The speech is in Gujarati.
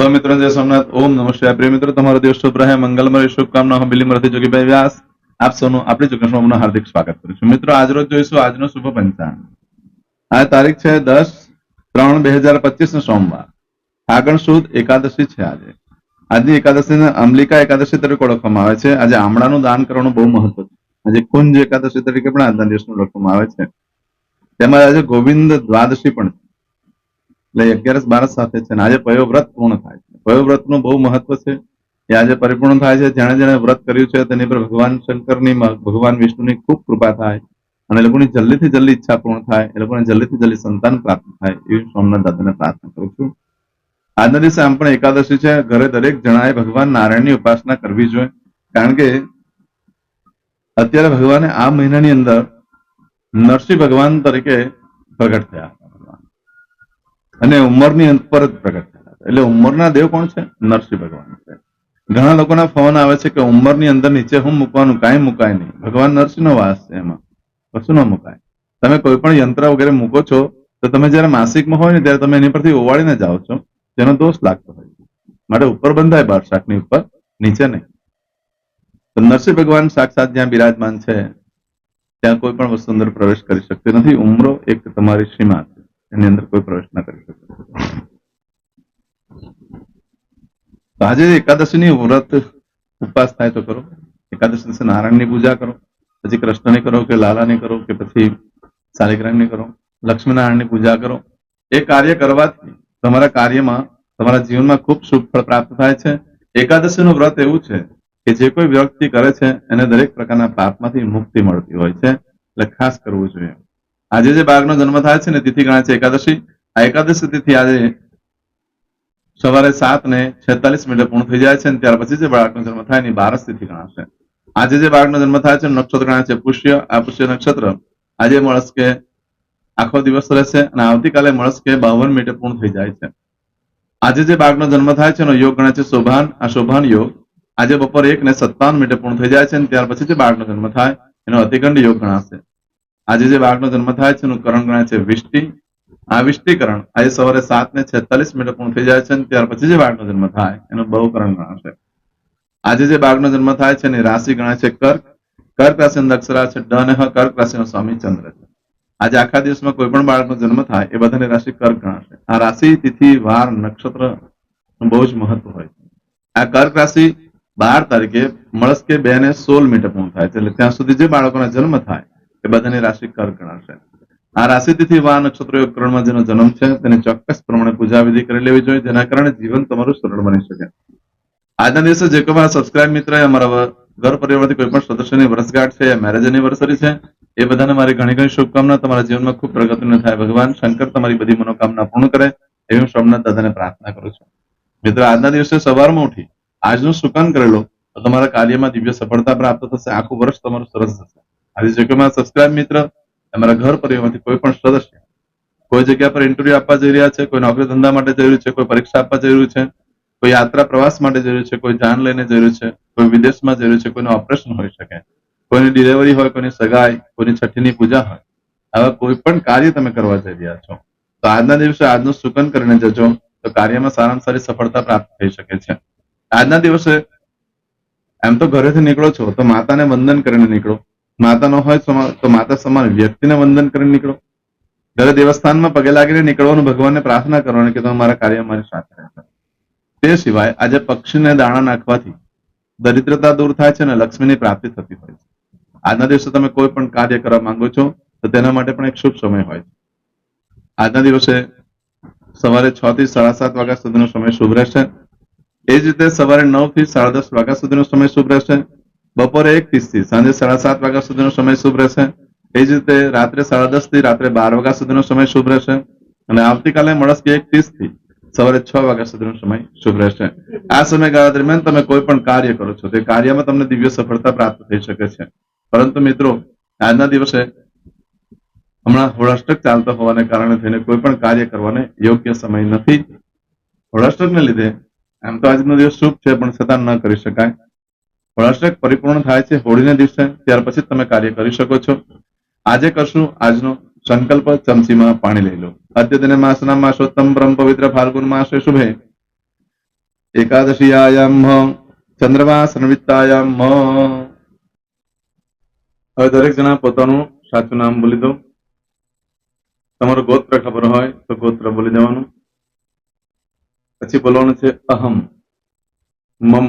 સૌ જય સોમનાથ. ઓમ નમઃ પ્રિય મિત્રો, તમારો દિવસ શુભ રહે. મંગલમય શુભકામના. હું બિલીમરથી જોગીભાઈ વ્યાસ. આપ સૌનું આપણી ચુકશમાં હાર્દિક સ્વાગત કરું છું. મિત્રો, આજરોજ જોઈશું આજનો શુભ પંચાંગ. આ તારીખ છે દસ ત્રણ બે હજાર પચીસ નો સોમવાર. ફાગણ સુદ એકાદશી છે આજે. આજની એકાદશીને અમલિકા એકાદશી તરીકે ઓળખવામાં આવે છે. આજે આમળાનું દાન કરવાનું બહુ મહત્વ છે. આજે કુંજ એકાદશી તરીકે પણ આજના દિવસનું ઓળખવામાં આવે છે. તેમજ આજે ગોવિંદ દ્વાદશી પણ છે. એટલે અગિયારસ બારસ સાથે છે અને આજે પયોવ્રત પૂર્ણ થાય છે. પયોવ્રતનું બહુ મહત્વ છે. એ આજે પરિપૂર્ણ થાય છે. જેણે જેણે વ્રત કર્યું છે, તેની પર ભગવાન શંકરની ભગવાન વિષ્ણુની ખૂબ કૃપા થાય અને લોકોની જલ્દીથી જલ્દી ઈચ્છા પૂર્ણ થાય, એ લોકોને જલ્દીથી જલ્દી સંતાન પ્રાપ્ત થાય એવી સોમનાથ દાદાને પ્રાર્થના કરું છું. આજના દિવસે આમ પણ એકાદશી છે. ઘરે દરેક જણાએ ભગવાન નારાયણની ઉપાસના કરવી જોઈએ. કારણ કે અત્યારે ભગવાને આ મહિનાની અંદર નરસિંહ ભગવાન તરીકે પ્રગટ થયા. અને ઉંમરની અંત પર જ પ્રગટ થયા એટલે ઉંમરના દેવ કોણ છે? નરસિંહ ભગવાન છે. ઘણા લોકોના ફોન આવે છે કે ઉંમરની અંદર નીચે હું મૂકવાનું, કાંઈ મુકાય નહીં. ભગવાન નરસિંહનો વાસ છે એમાં. કશું ન મુકાય. તમે કોઈ પણ યંત્ર વગેરે મૂકો છો, તો તમે જયારે માસિકમાં હોય ને ત્યારે તમે એની પરથી ઓવાળીને જાઓ છો. જેનો દોષ લાગતો હોય. માટે ઉપર બંધાય બાર શાકની ઉપર, નીચે નહીં. તો નરસિંહ ભગવાન સાક્ષાત જ્યાં બિરાજમાન છે, ત્યાં કોઈ પણ વસ્તુ અંદર પ્રવેશ કરી શકતી નથી. ઉમરો એક તમારી સીમા છે. એની અંદર કોઈ પ્રવેશ ના કરી શકે. આજે એકાદશીની વ્રત ઉપવાસ થાય તો કરો. એકાદશી દિવસે નારાયણની પૂજા કરો. પછી કૃષ્ણની કરો કે લાલાની કરો કે પછી શાલિગ્રામની કરો. લક્ષ્મીનારાયણની પૂજા કરો. એ કાર્ય કરવાથી તમારા કાર્યમાં, તમારા જીવનમાં ખૂબ ફળ પ્રાપ્ત થાય છે. એકાદશીનું વ્રત એવું છે કે જે કોઈ વ્યક્તિ કરે છે, એને દરેક પ્રકારના પાપમાંથી મુક્તિ મળતી હોય છે. એટલે ખાસ કરવું જોઈએ. આજે જે બાળકનો જન્મ થાય છે ને, તિથિ ગણાય છે એકાદશી. આ એકાદશી તિથિ આજે સવારે સાત ને છેતાલીસ મિનિટે પૂર્ણ થઈ જાય છે અને ત્યાર પછી જે બાળકનો જન્મ થાય એની બારસ તિથિ ગણાશે આજે જે બાળકનો જન્મ થાય છે નક્ષત્ર ગણાય છે. પુષ્ય, આ પુષ્ય નક્ષત્ર આજે મળસ્કે આખો દિવસ રહેશે અને આવતીકાલે મળસ્કે બાવન મિનિટે પૂર્ણ થઈ જાય છે. આજે જે બાળકનો જન્મ થાય છે એનો યોગ ગણાય છે શોભાન. આ શોભાન યોગ આજે બપોર એક ને સત્તાવન મિનિટે પૂર્ણ થઈ જાય છે અને ત્યાર પછી જે બાળકનો જન્મ થાય એનો અતિગંડ યોગ ગણાશે. આજે જે બાળકનો જન્મ થાય છે, એનું કરણ ગણાય છે વિષ્ટિ. આ વિષ્ટિકરણ આજે સવારે સાત ને છેતાલીસ મિનિટ પૂર્ણ થઈ જાય છે ત્યાર પછી જે બાળકનો જન્મ થાય, એનું બહુકરણ ગણાશે. આજે જે બાળકનો જન્મ થાય છે, એની રાશિ ગણાય છે કર્ક. કર્ક રાશિનો અક્ષરા છે, ડ અને કર્ક રાશિનો સ્વામી ચંદ્ર છે. આજે આખા દિવસમાં કોઈ પણ બાળકનો જન્મ થાય, એ બધાની રાશિ કર્ક ગણાશે. આ રાશિ, તિથિ, વાર, નક્ષત્ર બહુ જ મહત્વ હોય છે. આ કર્ક રાશિ બાર તારીખે મળસ કે બે ને સોળ મીટર પૂર્ણ થાય છે, એટલે ત્યાં સુધી જે બાળકોના જન્મ થાય એ બધાની રાશિ કર્ક ગણાશે. આ રાશિતિથી વા નક્ષત્ર યોગ કરણમાં જેનો જન્મ છે, તેને ચોક્કસ પ્રમાણે પૂજા કરી લેવી જોઈએ, જેના કારણે જીવન તમારું સરળ બની શકે. આજના દિવસે જે કોઈ સબસ્ક્રાઇબ મિત્ર અમારા ઘર પરિવારથી કોઈ પણ સદસ્યની વર્ષગાંઠ છે મેરેજ એનિવર્સરી છે, એ બધાને મારી ઘણી ઘણી શુભકામના. તમારા જીવનમાં ખૂબ પ્રગતિ ન થાય. ભગવાન શંકર તમારી બધી મનોકામના પૂર્ણ કરે, એવી હું સોમનાથ દાદાને પ્રાર્થના કરું છું. મિત્રો, આજના દિવસે સવારમાં ઉઠી આજનું સુકાન કરેલો, તો તમારા કાર્યમાં દિવ્ય સફળતા પ્રાપ્ત થશે. આખું વર્ષ તમારું સરસ થશે આજે જે મારા મિત્ર અમારા ઘર પરિવારમાંથી કોઈ પણ સદસ્ય કોઈ જગ્યા પર ઇન્ટરવ્યુ આપવા જઈ રહ્યા છે, કોઈ નોકરી ધંધા માટે જઈ રહ્યું છે, કોઈ પરીક્ષા આપવા જઈ રહ્યું છે, કોઈ યાત્રા પ્રવાસ માટે જઈ રહ્યું છે, કોઈ જાન લઈને જઈ રહ્યું છે, કોઈ વિદેશમાં જઈ રહ્યું છે, કોઈનું ઓપરેશન હોઈ શકે, કોઈની ડિલિવરી હોય, કોઈની સગાઈ, કોઈની છઠ્ઠીની પૂજા હોય, આવા કોઈ પણ કાર્ય તમે કરવા જઈ રહ્યા છો. તો આજના દિવસે આજનું સુકન કરીને જજો, તો કાર્યમાં સારામાં સારી સફળતા પ્રાપ્ત થઈ શકે છે. આજના દિવસે એમ તો ઘરેથી નીકળો છો, તો માતાને વંદન કરીને નીકળો. માતા ન હોય તો માતા સમાન વ્યક્તિને વંદન કરીને નીકળો. ઘરે દેવસ્થાનમાં પગે લાગીને નીકળવાનું ભગવાનને પ્રાર્થના કરવાની કે તમે મારા કાર્ય મારી સાથે રહેતા તે સિવાય આજે પક્ષીને દાણા નાખવાથી દરિદ્રતા દૂર થાય છે અને લક્ષ્મીની પ્રાપ્તિ થતી હોય છે. આજના દિવસે તમે કોઈ પણ કાર્ય કરવા માંગો છો, તો તેના માટે પણ એક શુભ સમય હોય છે. આજના દિવસે સવારે છ થી સાડા સાત વાગ્યા સુધીનો સમય શુભ રહેશે. એ જ રીતે સવારે નવથી સાડા દસ વાગ્યા સુધીનો સમય શુભ રહેશે. બપોરે એક ત્રીસથી સાંજે સાડા સાત વાગ્યા સુધીનો સમય શુભ રહેશે. એ જ રીતે રાત્રે સાડા દસથી રાત્રે બાર વાગ્યા સુધીનો સમય શુભ રહેશે. અને આવતીકાલે મળસ એક ત્રીસથી સવારે છ વાગ્યા સુધીનો સમય શુભ રહેશે. આ સમયગાળા દરમિયાન તમે કોઈ પણ કાર્ય કરો છો, તે કાર્યમાં તમને દિવ્ય સફળતા પ્રાપ્ત થઈ શકે છે. પરંતુ મિત્રો, આજના દિવસે હમણાં હોળાષ્ટક ચાલતો હોવાને કારણે થઈને કોઈ પણ કાર્ય કરવાને યોગ્ય સમય નથી. હોળાષ્ટકને લીધે આમ તો આજનો દિવસ શુભ છે, પણ છતાં ન કરી શકાય. હોળાષ્ટક પરિપૂર્ણ થાય છે હોળીના દિવસે, ત્યાર પછી તમે કાર્ય કરી શકો છો. આજે કરશું આજનો સંકલ્પ, ચમચીમાં પાણી લઈ લો. અદ્યતન માસના માસોત્તમ બ્રહ્મ પવિત્ર ફાલ્ગુન માસે શુભે. એકાદશીયાયામ ચંદ્રમા સંવિત્તાયામ હવે દરેક જણા પોતાનું સાચું નામ બોલી દો. તમારો ગોત્ર ખબર હોય તો ગોત્ર બોલી દેવાનું. પછી બોલવાનું છે અહમ, મમ.